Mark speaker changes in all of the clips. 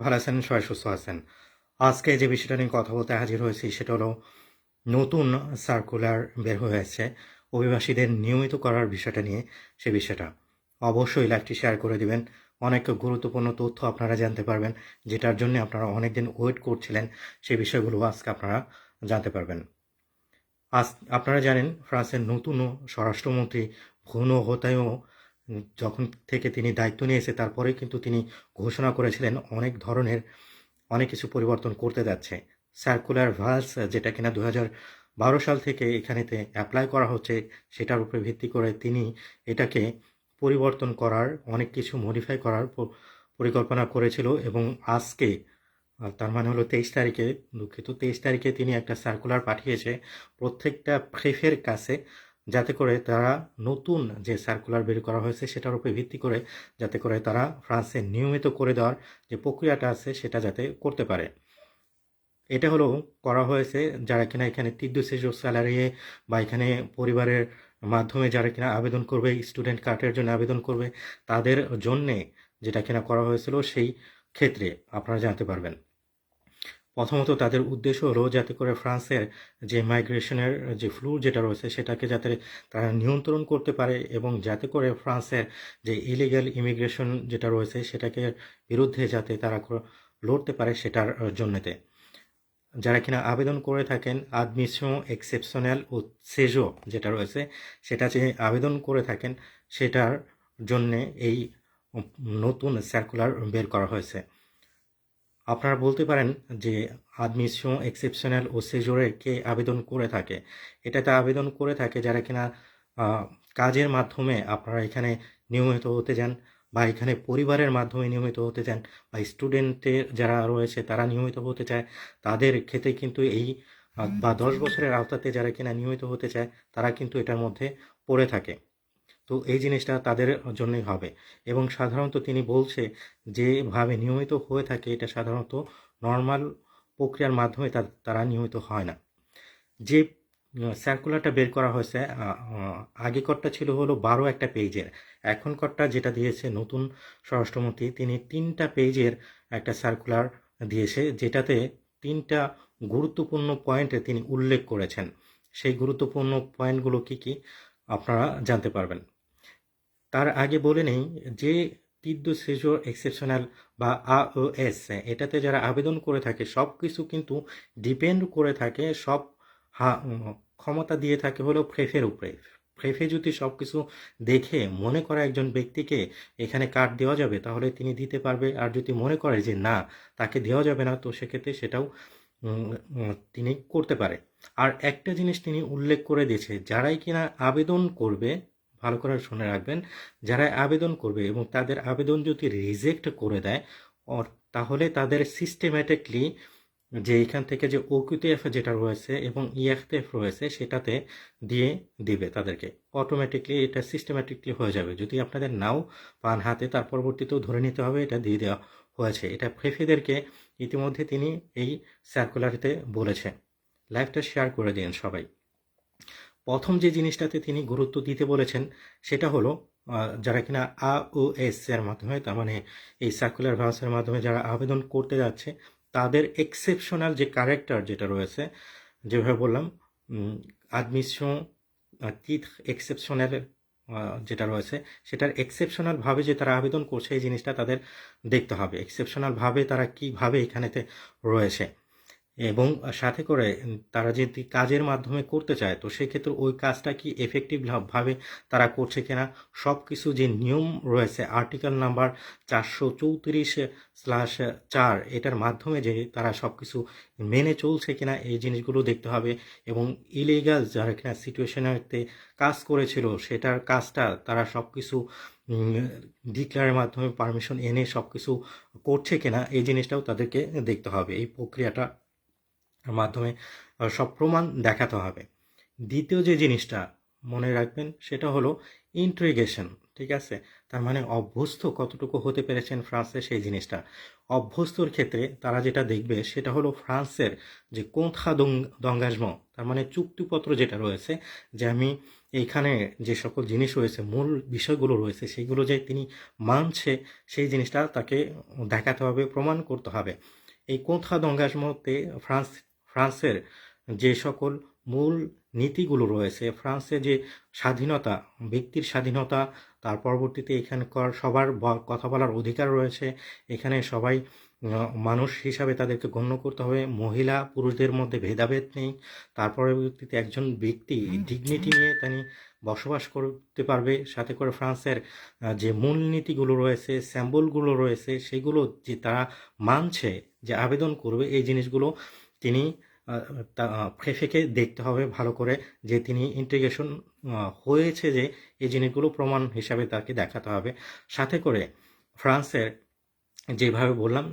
Speaker 1: ভালো আছেন? সবাই সুস্থ আছেন। আজকে যে বিষয়টা নিয়ে কথা বলতে হাজির হয়েছি সেটা হলো নতুন সার্কুলার বের হয়েছে। অভিবাসীদের নিয়মিত করার বিষয়টা নিয়ে সে বিষয়টা। অবশ্যই লাইভটি শেয়ার করে দিবেন। অনেক গুরুত্বপূর্ণ তথ্য আপনারা জানতে পারবেন, যেটার জন্য আপনারা অনেকদিন ওয়েট করছিলেন সেই বিষয়গুলো আজকে আপনারা জানতে পারবেন। আজ আপনারা জানেন, ফ্রান্সের নতুন স্বরাষ্ট্রমন্ত্রী ভুনো হোতায়ও যখন থেকে তিনি দায়িত্ব নিয়েছে তারপরে কিন্তু তিনি ঘোষণা করেছিলেন অনেক ধরনের, অনেক কিছু পরিবর্তন করতে যাচ্ছে। সার্কুলার ভালস যেটা কিনা দু বারো সাল থেকে এখানেতে অ্যাপ্লাই করা হচ্ছে, সেটার উপরে ভিত্তি করে তিনি এটাকে পরিবর্তন করার, অনেক কিছু মডিফাই করার পরিকল্পনা করেছিল এবং আজকে তার মানে হলো তেইশ তারিখে, দুঃখিত, তেইশ তারিখে তিনি একটা সার্কুলার পাঠিয়েছে প্রত্যেকটা ফ্রেফের কাছে। যাতে করে তারা নতুন যে সার্কুলার বের করা হয়েছে সেটার উপরে ভিত্তি করে যাতে করে তারা ফ্রান্সে নিয়মিত করে দেওয়ার যে প্রক্রিয়াটা আছে সেটা যাতে করতে পারে। এটা হলো করা হয়েছে যারা কিনা এখানে তীর্থ সেজো স্যালারি বা এখানে পরিবারের মাধ্যমে যারা কিনা আবেদন করবে স্টুডেন্ট কার্ডের জন্য আবেদন করবে, তাদের জন্যে যেটা কিনা করা হয়েছিল সেই ক্ষেত্রে আপনারা জানতে পারবেন। প্রথমত তাদের উদ্দেশ্য হলো যাতে করে ফ্রান্সের যে মাইগ্রেশনের যে ফ্লু যেটা রয়েছে সেটাকে যাতে তারা নিয়ন্ত্রণ করতে পারে এবং যাতে করে ফ্রান্সের যে ইলিগাল ইমিগ্রেশন যেটা রয়েছে সেটাকে বিরুদ্ধে যাতে তারা লড়তে পারে সেটার জন্যতে। যারা কিনা আবেদন করে থাকেন আদমিশন এক্সেপশনাল ও সেজো যেটা রয়েছে সেটা যে আবেদন করে থাকেন, সেটার জন্যে এই নতুন সার্কুলার বের করা হয়েছে। আপনারা বলতে পারেন যে আদমিশন এক্সেপশনাল ও সেজোরে কে আবেদন করে থাকে? এটাতে আবেদন করে থাকে যারা কিনা কাজের মাধ্যমে আপনারা এখানে নিয়মিত হতে যান বা এখানে পরিবারের মাধ্যমে নিয়মিত হতে চান বা স্টুডেন্টের যারা রয়েছে তারা নিয়মিত হতে চায়, তাদের ক্ষেত্রে কিন্তু এই বা দশ বছরের আওতাতে যারা কিনা নিয়মিত হতে চায়, তারা কিন্তু এটার মধ্যে পড়ে থাকে। তো এই জিনিসটা তাদের জন্যই হবে। এবং সাধারণত তিনি বলছে যেভাবে নিয়মিত হয়ে থাকে এটা সাধারণত নর্মাল প্রক্রিয়ার মাধ্যমে তারা নিয়মিত হয় না। যে সার্কুলারটা বের করা হয়েছে আহ, আগেকারটা ছিল হলো বারো একটা পেজের এখন এখনকারটা যেটা দিয়েছে নতুন স্বরাষ্ট্রমন্ত্রী তিনি তিনটা পেজের একটা সার্কুলার দিয়েছে যেটাতে তিনটা গুরুত্বপূর্ণ পয়েন্টে তিনি উল্লেখ করেছেন। সেই গুরুত্বপূর্ণ পয়েন্টগুলো কি কি আপনারা জানতে পারবেন। তার আগে বলে নেই যে তীর্থ সেজো এক্সেপশনাল বা আওএস, এটাতে যারা আবেদন করে থাকে সব কিছু কিন্তু ডিপেন্ড করে থাকে, সব ক্ষমতা দিয়ে থাকে হলো ফ্রেফের উপরে। ফ্রেফে যদি সব কিছু দেখে, মনে করা একজন ব্যক্তিকে এখানে কার্ড দেওয়া যাবে, তাহলে তিনি দিতে পারবে। আর যদি মনে করে যে না, তাকে দেওয়া যাবে না, তো সেক্ষেত্রে সেটাও তিনি করতে পারে। আর একটা জিনিস তিনি উল্লেখ করে দিয়েছে, যারাই কিনা আবেদন করবে ভালো করে শুনে রাখবেন। যারা আবেদন করবে এবং তাদের আবেদন যদি রিজেক্ট করে দেয়, অর- তাহলে তাদের সিস্টেম্যাটিকলি যে এখান থেকে যে ওকিউটিএফ যেটা রয়েছে এবং ইএফটিএফ রয়েছে, সেটাতে দিয়ে দিবে তাদেরকে। অটোমেটিকলি এটা সিস্টেম্যাটিকলি হয়ে যাবে। যদি আপনাদের নাও পান হাতে, তার পরবর্তীতেও ধরে নিতে হবে, এটা দিয়ে দেওয়া হয়েছে। এটা ফ্রেফিদেরকে ইতিমধ্যে তিনি এই সার্কুলারিতে বলেছে লাইভটা শেয়ার করে দিন সবাই। প্রথম যে জিনিসটাতে তিনি গুরুত্ব দিতে বলেছেন, সেটা হলো যারা কিনা আ ও এস এর মাধ্যমে, তার মানে এই সার্কুলার ভাউসের মাধ্যমে যারা আবেদন করতে যাচ্ছে, তাদের এক্সেপশনাল যে ক্যারেক্টার যেটা রয়েছে, যেভাবে বললাম আদমিশন তিথ এক্সেপশনাল যেটা রয়েছে, সেটার এক্সেপশনাল ভাবে যে তারা আবেদন করছে এই জিনিসটা তাদের দেখতে হবে। এক্সেপশনাল ভাবে তারা কীভাবে এখানেতে রয়েছে। এবং সাথে করে তারা যদি কাজের মাধ্যমে করতে চায়, তো সেক্ষেত্রে ওই কাজটা কি এফেক্টিভভাবে তারা করছে কিনা? সব কিছু যে নিয়ম রয়েছে আর্টিকেল নাম্বার চারশো চৌত্রিশ স্ল্যাশ চার, এটার মাধ্যমে যে তারা সব কিছু মেনে চলছে কিনা, এই জিনিসগুলো দেখতে হবে। এবং ইলিগাল যারা কিনা সিচুয়েশনেতে কাজ করেছিল, সেটার কাজটা তারা সব কিছু ডিক্লারের মাধ্যমে পারমিশন এনে সব কিছু করছে কিনা, এই জিনিসটাও তাদেরকে দেখতে হবে। এই প্রক্রিয়াটা মাধ্যমে সব প্রমাণ দেখাতে হবে। দ্বিতীয় যে জিনিসটা মনে রাখবেন, সেটা হলো ইন্ট্রিগেশন ঠিক আছে? তার মানে অভ্যস্ত কতটুকু হতে পেরেছেন ফ্রান্সে সেই জিনিসটা। অভ্যস্তর ক্ষেত্রে তারা যেটা দেখবে, সেটা হলো ফ্রান্সের যে কোঁথা দঙ্গাজম তার মানে চুক্তিপত্র যেটা রয়েছে, যে আমি এইখানে যে সকল জিনিস রয়েছে, মূল বিষয়গুলো রয়েছে সেইগুলো যে তিনি মানছে, সেই জিনিসটা তাকে দেখাতে হবে, প্রমাণ করতে হবে। এই কোথা দঙ্গাসমতে ফ্রান্স ফ্রান্সের যে সকল মূল নীতিগুলো রয়েছে, ফ্রান্সে যে স্বাধীনতা, ব্যক্তির স্বাধীনতা, তার পরবর্তীতে এখানকার সবার কথা বলার অধিকার রয়েছে, এখানে সবাই মানুষ হিসাবে তাদেরকে গণ্য করতে হবে। মহিলা, পুরুষদের মধ্যে ভেদাভেদ নেই। তার পরবর্তীতে একজন ব্যক্তি ডিগনিটি নিয়ে তিনি বসবাস করতে পারবে। সাথে করে ফ্রান্সের যে মূলনীতিগুলো রয়েছে স্যাম্বলগুলো রয়েছে, সেগুলো যে তারা মানছে, যে আবেদন করবে, এই জিনিসগুলো তিনি ফেফেকে দেখতে হবে ভালো করে যে তিনি ইন্টিগ্রেশন হয়েছে যে এই জিনিসগুলো প্রমাণ হিসাবে তাকে দেখাতে হবে। সাথে করে ফ্রান্সের যেভাবে বললাম,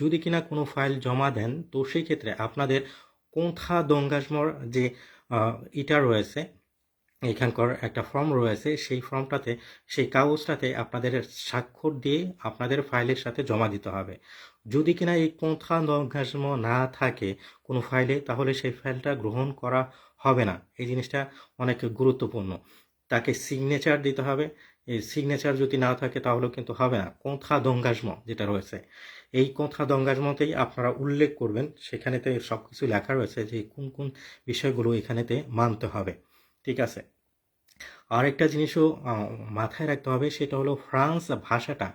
Speaker 1: যদি কিনা কোনো ফাইল জমা দেন, তো সেই ক্ষেত্রে আপনাদের কোথা দঙ্গাসমর যে ইটা রয়েছে, এখানকার একটা ফর্ম রয়েছে, সেই ফর্মটাতে, সেই কাগজটাতে আপনাদের স্বাক্ষর দিয়ে আপনাদের ফাইলের সাথে জমা দিতে হবে। যদি কিনা এই কোথা দঙ্গাসম না থাকে কোনো ফাইলে তাহলে সেই ফাইলটা গ্রহণ করা হবে না। এই জিনিসটা অনেক গুরুত্বপূর্ণ। তাকে সিগনেচার দিতে হবে। এই সিগনেচার যদি না থাকে তাহলে কিন্তু হবে না। কোথা দঙ্গাসম যেটা রয়েছে। এই কোথা দঙ্গাসমতেই আপনারা উল্লেখ করবেন। সেখানেতে সব কিছু লেখা রয়েছে যে কোন কোন বিষয়গুলো এখানেতে মানতে হবে। ঠিক আছে? আরেকটা জিনিসও মাথায় রাখতে হবে, সেটা হলো ফ্রান্স ভাষাটা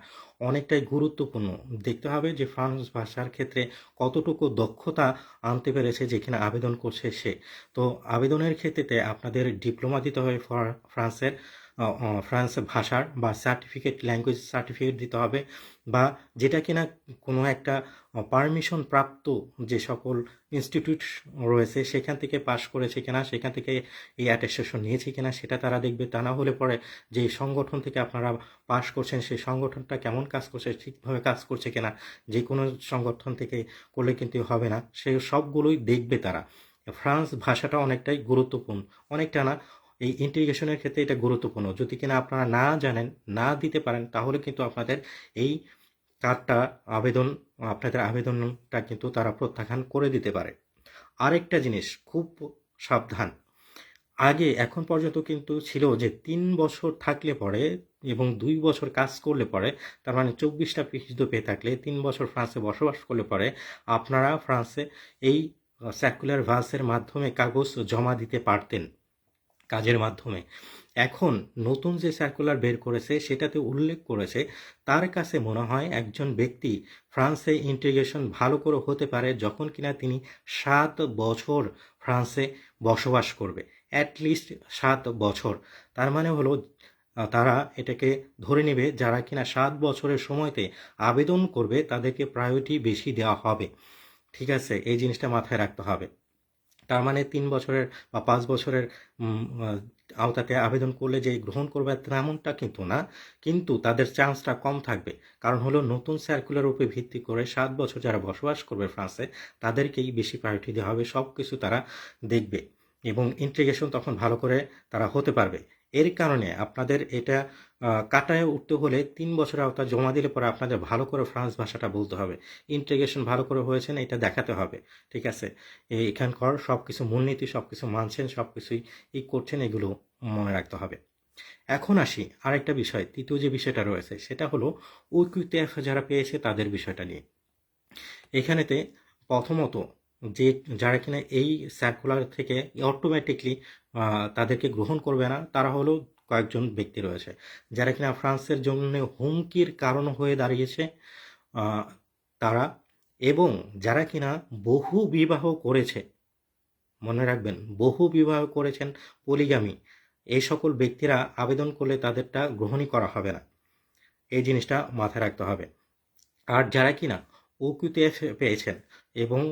Speaker 1: অনেকটাই গুরুত্বপূর্ণ। দেখতে হবে যে ফ্রান্স ভাষার ক্ষেত্রে কতটুকু দক্ষতা আনতে পেরেছে যেখানে আবেদন করছে সে। তো আবেদনের ক্ষেত্রে আপনাদের ডিপ্লোমা দিতে হবে ফ্রান্সের ফ্রান্স ভাষার বা সার্টিফিকেট, ল্যাঙ্গুয়েজ সার্টিফিকেট দিতে হবে বা যেটা কিনা কোনো একটা পারমিশন প্রাপ্ত যে সকল ইনস্টিটিউট রয়েছে, সেখান থেকে পাশ করেছে কিনা, সেখান থেকে এই অ্যাটেস্টেশন নিয়েছে কিনা, সেটা তারা দেখবে। তা না হলে পরে যে সংগঠন থেকে আপনারা পাশ করছেন, সেই সংগঠনটা কেমন কাজ করছে, ঠিকভাবে কাজ করছে কিনা, যে কোনো সংগঠন থেকে করলে কিন্তু হবে না। সে সবগুলোই দেখবে তারা। ফ্রান্স ভাষাটা অনেকটাই গুরুত্বপূর্ণ। অনেকটা না, এই ইন্টিগ্রেশনের ক্ষেত্রে এটা গুরুত্বপূর্ণ। যদি কিনা আপনারা না জানেন, না দিতে পারেন, তাহলে কিন্তু আপনাদের এই কার্ডটা আবেদন, আপনাদের আবেদনটা কিন্তু তারা প্রত্যাখ্যান করে দিতে পারে। আরেকটা জিনিস, খুব সাবধান। আগে, এখন পর্যন্ত কিন্তু ছিল যে তিন বছর থাকলে পরে এবং দুই বছর কাজ করলে পরে, তার মানে চব্বিশটা পিসিদ পেয়ে থাকলে তিন বছর ফ্রান্সে বসবাস করলে পরে আপনারা ফ্রান্সে এই সার্কুলার ভাসের মাধ্যমে কাগজ জমা দিতে পারতেন। কাজের মাধ্যমে। এখন নতুন যে সার্কুলার বের করেছে, সেটাতে উল্লেখ করেছে, তার কাছে মনে হয় একজন ব্যক্তি ফ্রান্সে ইন্টিগ্রেশন ভালো করে হতে পারে যখন কিনা তিনি সাত বছর ফ্রান্সে বসবাস করবে। অ্যাটলিস্ট সাত বছর। তার মানে হলো তারা এটাকে ধরে নেবে, যারা কিনা সাত বছরের সময়তে আবেদন করবে, তাদেরকে প্রায়োরিটি বেশি দেওয়া হবে। ঠিক আছে, এই জিনিসটা মাথায় রাখতে হবে। তার মানে তিন বছরের বা পাঁচ বছরের আওতাতে আবেদন করলে যে গ্রহণ করবে তেমনটা কিন্তু না, কিন্তু তাদের চান্সটা কম থাকবে। কারণ হলো নতুন সার্কুলার উপরে ভিত্তি করে সাত বছর যারা বসবাস করবে ফ্রান্সে, তাদেরকেই বেশি প্রায়োরিটি দেওয়া হবে সব কিছু তারা দেখবে এবং ইন্টিগ্রেশন তখন ভালো করে তারা হতে পারবে। এর কারণে আপনাদের এটা কাটায় উঠতে হলে তিন বছরের আওতা জমা দিলে পরে আপনাদের ভালো করে ফ্রান্স ভাষাটা বলতে হবে। ইন্টিগ্রেশন ভালো করে হয়েছে না, এটা দেখাতে হবে, ঠিক আছে? এখানকার সব কিছু মূলনীতি সব কিছু মানছেন সব কিছুই ই করছেন, এগুলো মনে রাখতে হবে। এখন আসি আরেকটা বিষয়, তৃতীয় যে বিষয়টা রয়েছে, সেটা হলো ঐক্যুতেফ যারা পেয়েছে তাদের বিষয়টা নিয়ে। এখানেতে প্রথমত যে যারা কিনা এই সার্কুলার থেকে অটোমেটিকলি তাদেরকে গ্রহণ করবে না, তারা হলো কয়েকজন ব্যক্তি রয়েছে। যারা কিনা ফ্রান্সের জন্য হুমকির কারণ হয়ে দাঁড়িয়েছে তারা এবং যারা কিনা বহু বিবাহ করেছে, মনে রাখবেন, বহু বিবাহ করেছেন পলিগামি এই সকল ব্যক্তিরা আবেদন করলে তাদেরটা গ্রহণই করা হবে না। এই জিনিসটা মাথায় রাখতে হবে। আর যারা কিনা ওকিউটিএফ পেয়েছেন এবং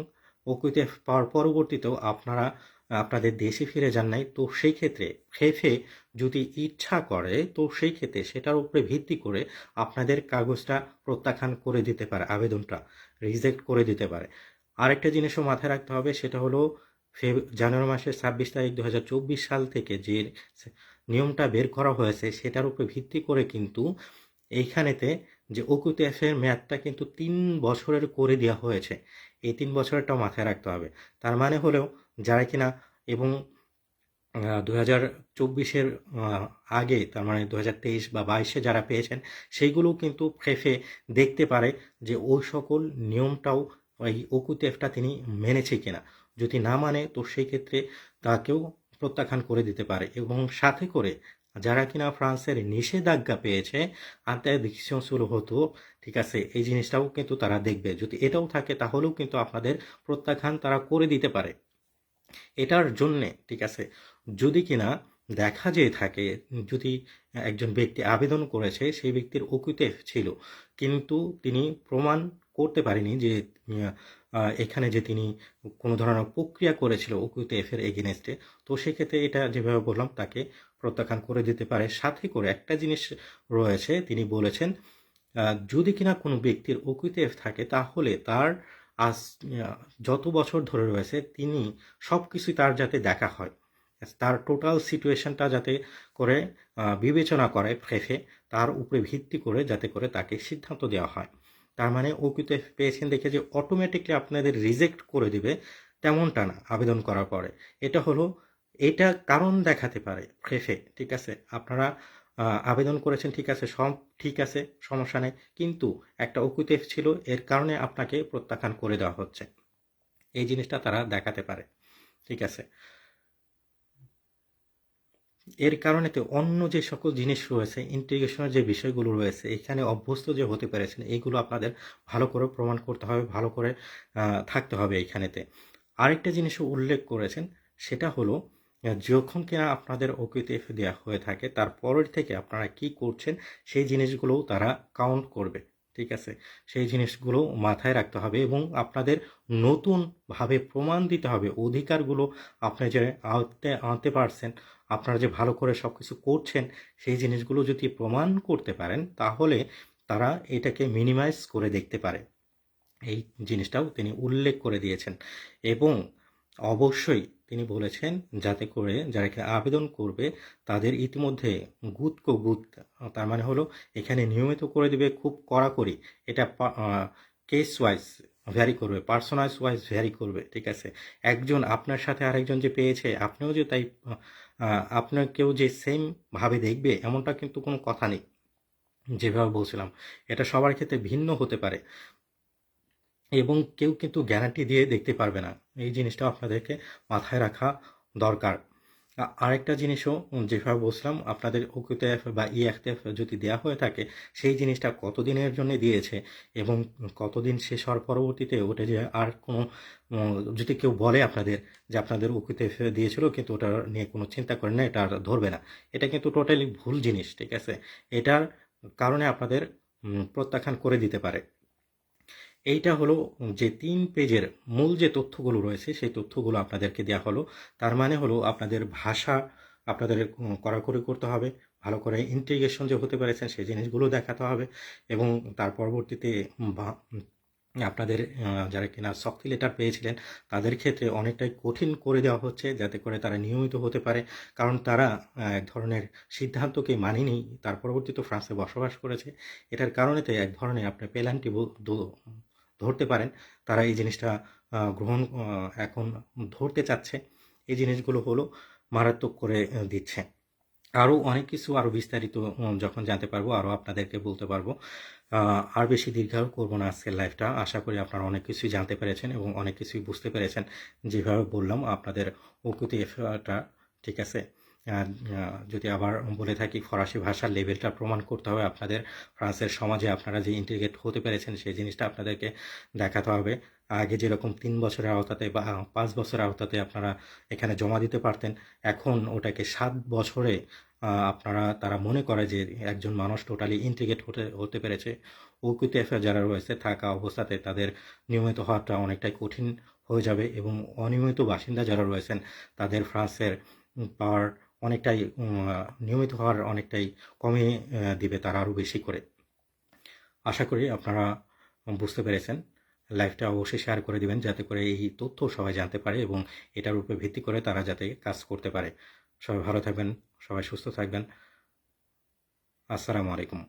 Speaker 1: পাওয়ার পরবর্তীতেও আপনারা, আপনাদের দেশে ফিরে যান নাই, তো সেই ক্ষেত্রে ফেফে যদি ইচ্ছা করে, তো সেই ক্ষেত্রে সেটার উপরে ভিত্তি করে আপনাদের কাগজটা প্রত্যাখ্যান করে দিতে পারে, আবেদনটা রিজেক্ট করে দিতে পারে। আরেকটা জিনিসও মাথায় রাখতে হবে, সেটা হলো ফেব- জানুয়ারি মাসের ছাব্বিশ তারিখ দু হাজার চব্বিশ সাল থেকে যে নিয়মটা বের করা হয়েছে, সেটার উপরে ভিত্তি করে কিন্তু এইখানেতে যে ওকুতেফের মেয়াদটা কিন্তু তিন বছরের করে দেওয়া হয়েছে। এই তিন বছরেরটাও মাথায় রাখতে হবে। তার মানে হলেও যারা কিনা এবং দু হাজার চব্বিশের আগে, তার মানে দু হাজার তেইশ বা বাইশে যারা পেয়েছেন, সেইগুলোও কিন্তু ফেফে দেখতে পারে যে ওই সকল নিয়মটাও ওই ওকুতেফটা তিনি মেনেছে কিনা। যদি না মানে তো সেই ক্ষেত্রে তাকেও প্রত্যাখ্যান করে দিতে পারে এবং সাথে করে যারা কিনা ফ্রান্সের নিষেধাজ্ঞা পেয়েছে আন্তাদিকশন শুরু হতো, ঠিক আছে, এই জিনিসটাও কিন্তু তারা দেখবে। যদি এটাও থাকে, তাহলেও কিন্তু আপনাদের প্রত্যাখ্যান তারা করে দিতে পারে। এটার জন্যে, ঠিক আছে, যদি কিনা দেখা যেয়ে থাকে, যদি একজন ব্যক্তি আবেদন করেছে, সেই ব্যক্তির অকুতে ছিল, কিন্তু তিনি প্রমাণ করতে পারেনি যে এখানে যে তিনি কোনো ধরনের প্রক্রিয়া করেছিল অকুতে এফের এগেনেস্টে তো সেক্ষেত্রে এটা যেভাবে বললাম, তাকে প্রত্যাখ্যান করে দিতে পারে। সাথে করে একটা জিনিস রয়েছে, তিনি বলেছেন যদি কিনা কোনো ব্যক্তির অকুতে থাকে, তাহলে তার আজ যত বছর ধরে রয়েছে, তিনি সব কিছুই তার যাতে দেখা হয়। তার টোটাল সিচুয়েশনটা যাতে করে বিবেচনা করে ফেফে তার উপরে ভিত্তি করে যাতে করে তাকে সিদ্ধান্ত দেওয়া হয়। তার মানে ওকিতে পেয়েছেন দেখে যে অটোমেটিকলি আপনাদের রিজেক্ট করে দিবে, তেমনটা না, আবেদন করার পরে। এটা হলো এটা কারণ দেখাতে পারে ফেফে ঠিক আছে? আপনারা আবেদন করেছেন, ঠিক আছে সব ঠিক আছে, সমস্যা নেই। কিন্তু একটা ওকুতেফ ছিল, এর কারণে আপনাকে প্রত্যাখ্যান করে দেওয়া হচ্ছে। এই জিনিসটা তারা দেখাতে পারে, ঠিক আছে? এর কারণে তো অন্য যে সকল জিনিস রয়েছে ইন্টিগ্রেশনের যে বিষয়গুলো রয়েছে, এখানে অভ্যস্ত যে হতে পেরেছেন এইগুলো আপনাদের ভালো করে প্রমাণ করতে হবে, ভালো করে থাকতে হবে এইখানেতে আরেকটা জিনিসও উল্লেখ করেছেন, সেটা হলো যখন কিনা আপনাদের ওকিতেফ দেওয়া হয়ে থাকে, তারপরের থেকে আপনারা কি করছেন, সেই জিনিসগুলোও তারা কাউন্ট করবে, ঠিক আছে? সেই জিনিসগুলো মাথায় রাখতে হবে এবং আপনাদের নতুনভাবে প্রমাণ দিতে হবে, অধিকারগুলো আপনি যে আনতে আনতে পারছেন, আপনারা যে ভালো করে সব কিছু করছেন, সেই জিনিসগুলো যদি প্রমাণ করতে পারেন, তাহলে তারা এটাকে মিনিমাইজ করে দেখতে পারে। এই জিনিসটাও তিনি উল্লেখ করে দিয়েছেন এবং অবশ্যই তিনি বলেছেন যাতে করে যারা এখানে আবেদন করবে তাদের ইতিমধ্যে গুত কো গুত। তার মানে হলো এখানে নিয়মিত করে দিবে খুব কড়াকড়ি। এটা কেস ওয়াইজ ভ্যারি করবে পার্সোনাইজ ওয়াইজ ভ্যারি করবে ঠিক আছে? একজন আপনার সাথে আরেকজন যে পেয়েছে আপনিও যে তাই আহ, আপনাকেও যে সেম ভাবে দেখবে এমনটা কিন্তু কোনো কথা নেই। যেভাবে বলছিলাম এটা সবার ক্ষেত্রে ভিন্ন হতে পারে। এবং কেউ কিন্তু গ্যারান্টি দিয়ে দেখতে পারবে না। এই জিনিসটাও আপনাদেরকে মাথায় রাখা দরকার। আরেকটা জিনিসও যেভাবে বলছিলাম, আপনাদের ওকিউটিএফ বা ই ইএফটিএফ যদি দেওয়া হয়ে থাকে, সেই জিনিসটা কতদিনের জন্য দিয়েছে এবং কতদিন শেষ হওয়ার পরবর্তীতে ওটা যে আর কোনো যদি কেউ বলে আপনাদের যে আপনাদের ওকিউটিএফ দিয়েছিল কিন্তু ওটা নিয়ে কোনো চিন্তা করেন না, এটা আর ধরবে না। এটা কিন্তু টোটালি ভুল জিনিস, ঠিক আছে? এটার কারণে আপনাদের প্রত্যাখ্যান করে দিতে পারে। এইটা হলো যে তিন পেজের মূল যে তথ্যগুলো রয়েছে, সেই তথ্যগুলো আপনাদেরকে দেওয়া হলো। তার মানে হলো আপনাদের ভাষা আপনাদের কড়াকড়ি করতে হবে, ভালো করে ইন্টিগ্রেশন যে হতে পেরেছেন সেই জিনিসগুলো দেখাতে হবে এবং তার পরবর্তীতে আপনাদের, যারা কিনা শক্তি লেটার পেয়েছিলেন, তাদের ক্ষেত্রে অনেকটাই কঠিন করে দেওয়া হচ্ছে যাতে করে তারা নিয়মিত হতে পারে। কারণ তারা, এক ধরনের সিদ্ধান্তকে মানেনি, তার পরবর্তীতে ফ্রান্সে বসবাস করেছে। এটার কারণেতে এক ধরনের আপনার পেনাল্টি ধরতে পারেন, তারা এই জিনিসটা গ্রহণ এখন ধরতে চাচ্ছে। এই জিনিসগুলো হলো মারাত্মক করে দিচ্ছে। আরও অনেক কিছু আরও বিস্তারিত যখন জানতে পারব আরও আপনাদেরকে বলতে পারব। আর বেশি দীর্ঘায়ু করব না আজকের লাইফটা আশা করি আপনারা অনেক কিছুই জানতে পেরেছেন এবং অনেক কিছুই বুঝতে পেরেছেন। যেভাবে বললাম, আপনাদের ওকুতি এফটা ঠিক আছে? যদি আবার বলে থাকি ফরাসি ভাষার লেভেলটা প্রমাণ করতে হবে আপনাদের। ফ্রান্সের সমাজে আপনারা যে ইন্টিগ্রেট হতে পেরেছেন, সেই জিনিসটা আপনাদেরকে দেখাতে হবে। আগে যেরকম তিন বছরের আওতাতে বা পাঁচ বছরের আওতাতে আপনারা এখানে জমা দিতে পারতেন, এখন ওটাকে সাত বছরে আপনারা, তারা মনে করে যে একজন মানুষ টোটালি ইন্টিগ্রেট হতে হতে পেরেছে। ওকুতে এফআইআর যারা রয়েছে, থাকা অবস্থাতে তাদের নিয়মিত হওয়াটা অনেকটাই কঠিন হয়ে যাবে এবং অনিয়মিত বাসিন্দা যারা রয়েছেন, তাদের ফ্রান্সের পাওয়ার অনেকটাই নিয়মিত হওয়ার অনেকটাই কমে দিবে তারা আরও বেশি করে। আশা করি আপনারা বুঝতে পেরেছেন। লাইভটা অবশ্যই শেয়ার করে দিবেন যাতে করে এই তথ্য সবাই জানতে পারে এবং এটার উপরে ভিত্তি করে তারা যাতে কাজ করতে পারে। সবাই ভালো থাকবেন, সবাই সুস্থ থাকবেন। আসসালামু আলাইকুম।